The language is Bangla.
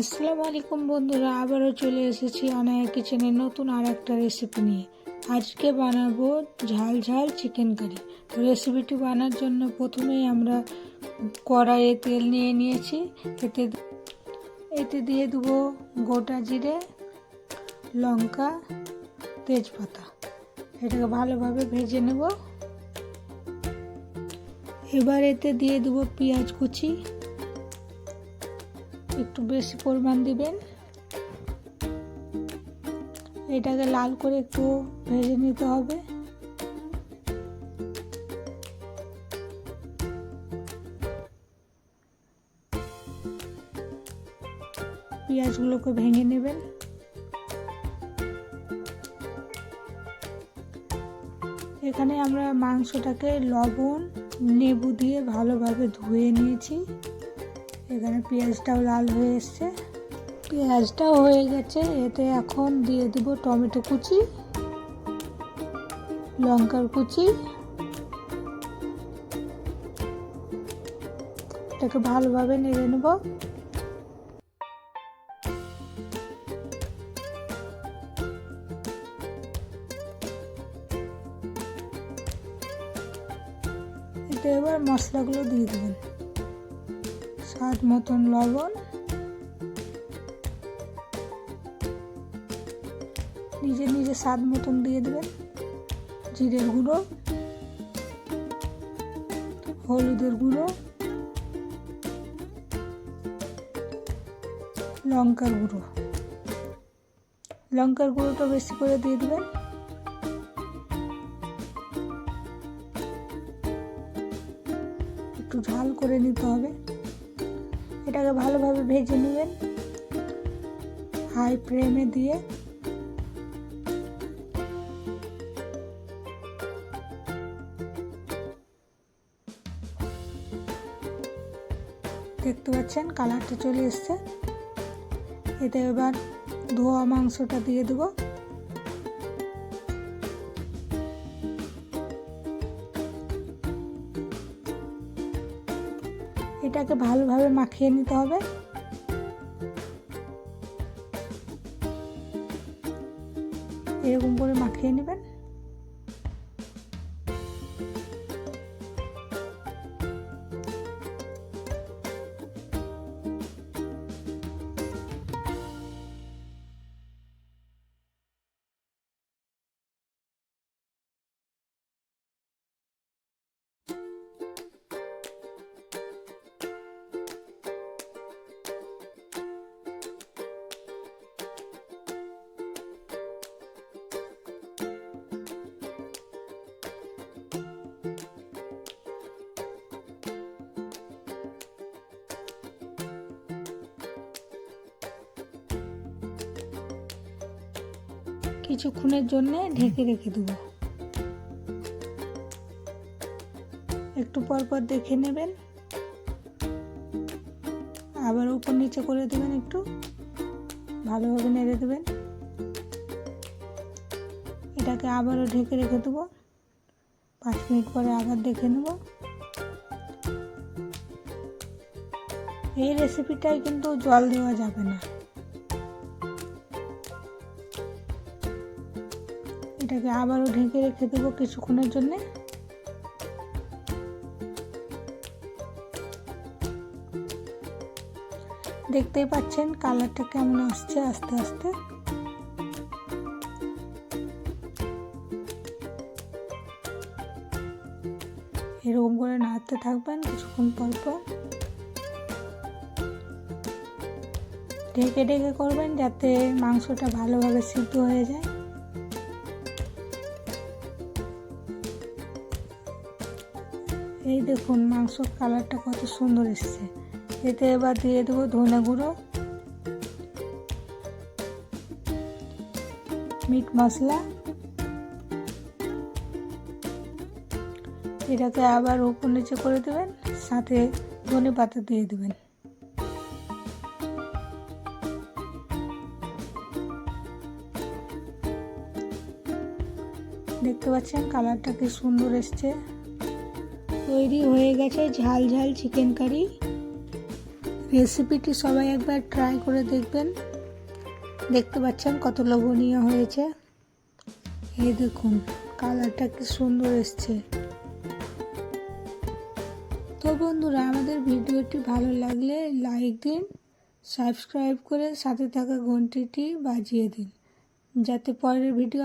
আসসালামু আলাইকুম বন্ধুরা, আবারও চলে এসেছি অনায়া কিচেনের নতুন আর একটা রেসিপি নিয়ে। আজকে বানাবো ঝাল ঝাল চিকেন কারি রেসিপিটি বানার জন্য প্রথমেই আমরা কড়াইয়ে তেল নিয়ে নিয়েছি। এতে এতে দিয়ে দেবো গোটা জিরে, লঙ্কা, তেজপাতা। এটাকে ভালোভাবে ভেজে নেব। এবার এতে দিয়ে দেবো পেঁয়াজ কুচি। একটু বেশি পরিমাণ দিবেন। এটাকে লাল করে একটু ভেজে নিতে হবে। পেঁয়াজগুলোকে ভেঙে নেবেন। এখানে আমরা মাংসটাকে লবণ, লেবু দিয়ে ভালোভাবে ধুয়ে নিয়েছি। এখানে পেঁয়াজটাও লাল হয়ে এসছে। পেঁয়াজটাও হয়ে গেছে। এতে এখন দিয়ে দেব টমেটো কুচি, লঙ্কার কুচি। এটাকে ভালোভাবে নেড়ে নেব। এবার মশলাগুলো দিয়ে দেবেন। স্বাদ মতন লবণ। নিজে নিজে স্বাদ মতন দিয়ে দেবেন। জিরের গুঁড়ো, হলুদের গুঁড়ো, লঙ্কার গুঁড়ো। লঙ্কার গুঁড়োটা বেশি করে দিয়ে দেবেন। একটু ঝাল করে নিতে হবে। এটাকে ভালোভাবে ভেজে নেবেন। হাই ফ্লেমে দিয়ে। দেখতে পাচ্ছেন, কালারটা চলে এসছে। এতে এবার ধোয়া মাংসটা দিয়ে দেবো। এটাকে ভালোভাবে মাখিয়ে নিতে হবে। এরকম করে মাখিয়ে নেবেন। কিছুক্ষণের জন্য ঢেকে রেখে দেবো। একটু পর পর দেখে নেবেন। আবার উপর নিচে করে দেবেন একটু। ভালোভাবে নেড়ে দেবেন। এটাকে আবারও ঢেকে রেখে দেবো। পাঁচ মিনিট পরে আবার দেখে নেব। এই রেসিপিটাই কিন্তু জল দেওয়া যাবে না। এটাকে আবারও ঢেকে রেখে দেবো কিছুক্ষণের জন্যে। দেখতেই পাচ্ছেন কালারটা কেমন আসছে আস্তে আস্তে। এরকম করে নাড়তে থাকবেন কিছুক্ষণ পর পর। ঢেকে ঢেকে করবেন যাতে মাংসটা ভালোভাবে সিদ্ধ হয়ে যায়। এই দেখুন মাংসর কালারটা কত সুন্দর এসছে। এতে এবার দিয়ে দেবো ধনে গুঁড়ো, মিট মশলা, এটাকে আবার উপর নিচে করে দেবেন, সাথে ধনে পাতা দিয়ে দেবেন। দেখতে পাচ্ছেন কালারটা কি সুন্দর এসছে। তৈরি হয়ে গেছে ঝাল ঝাল চিকেন কারি রেসিপিটি সবাই একবার ট্রাই করে দেখবেন। দেখতে পাচ্ছেন কত লোভনীয় হয়েছে। এই দেখুন কালারটা কি সুন্দর এসছে। তো বন্ধুরা, আমাদের ভিডিওটি ভালো লাগলে লাইক দিন সাবস্ক্রাইব করে সাথে থাকা ঘন্টিটি বাজিয়ে দিন। যাতে পরের ভিডিও